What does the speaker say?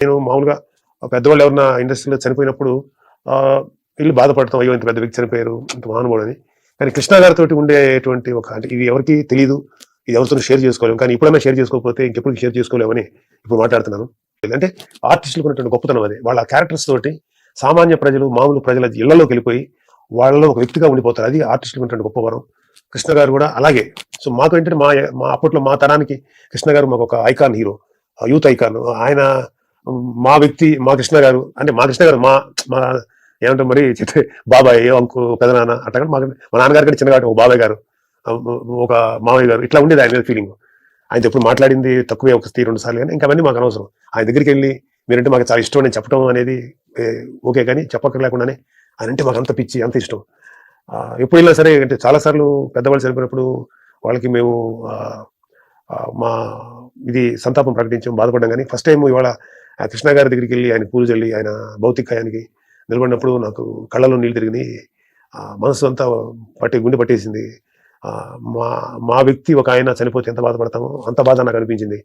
నేను మామూలుగా పెద్దవాళ్ళు ఎవరన్నా ఇండస్ట్రీలో చనిపోయినప్పుడు వీళ్ళు బాధపడతాం అయ్యో ఇంత పెద్ద వ్యక్తి చనిపోయారు ఇంత మహానుభావుడు అని. కానీ కృష్ణ గారితో ఉండేటువంటి ఒక అంటే ఇది ఎవరికి తెలియదు ఇది ఎవరితో షేర్ చేసుకోలేము కానీ ఇప్పుడైనా షేర్ చేసుకోకపోతే ఇంకెప్పుడు షేర్ చేసుకోలేమని ఇప్పుడు మాట్లాడుతున్నాను. అంటే ఆర్టిస్టులకు ఉన్నటువంటి గొప్పతనం అది. వాళ్ళ క్యారెక్టర్స్ తోటి సామాన్య ప్రజలు మామూలు ప్రజల ఇళ్ళలోకి వెళ్ళిపోయి వాళ్ళలో ఒక వ్యక్తిగా ఉండిపోతారు. అది ఆర్టిస్టులకు ఉన్నటువంటి గొప్ప వరం. కృష్ణ గారు కూడా అలాగే. సో మాకు ఏంటంటే మా మా అప్పట్లో మా తరానికి కృష్ణ గారు మాకు ఒక ఐకాన్ హీరో యూత్ ఐకాన్ ఆయన మా వ్యక్తి మా కృష్ణ గారు అంటే మా కృష్ణ గారు మా మా ఏమంటాం మరి చెప్తే బాబాయ్ అంకు పెదనాన్న అట్లా మా మా నాన్నగారి కంటే చిన్నగా ఒక బాబాయ్ గారు ఒక మామయ్య గారు ఇట్లా ఉండేది ఆయన ఫీలింగ్ ఆయన ఎప్పుడు మాట్లాడింది తక్కువే ఒక స్థితి రెండు సార్లు కానీ ఇంకా అవన్నీ మాకు అనవసరం. ఆయన దగ్గరికి వెళ్ళి మీరంటే మాకు చాలా ఇష్టం నేను చెప్పడం అనేది ఓకే కానీ చెప్పక్కర్లేకుండానే ఆయన అంటే మాకు అంత పిచ్చి అంత ఇష్టం. ఎప్పుడు వెళ్ళినా సరే అంటే చాలా సార్లు పెద్దవాళ్ళు చనిపోయినప్పుడు వాళ్ళకి మేము మా ఇది సంతాపం ప్రకటించాం బాధపడడం కానీ ఫస్ట్ టైం ఇవాళ ఆ కృష్ణ గారి దగ్గరికి వెళ్ళి ఆయన పూజ వెళ్ళి ఆయన భౌతికాయానికి నిలబడినప్పుడు నాకు కళ్ళలో నీళ్ళు తిరిగి మనసు అంతా పట్టి గుండె పట్టేసింది. మా మా వ్యక్తి ఒక ఆయన చనిపోతే ఎంత బాధపడతామో అంత బాధ నాకు అనిపించింది.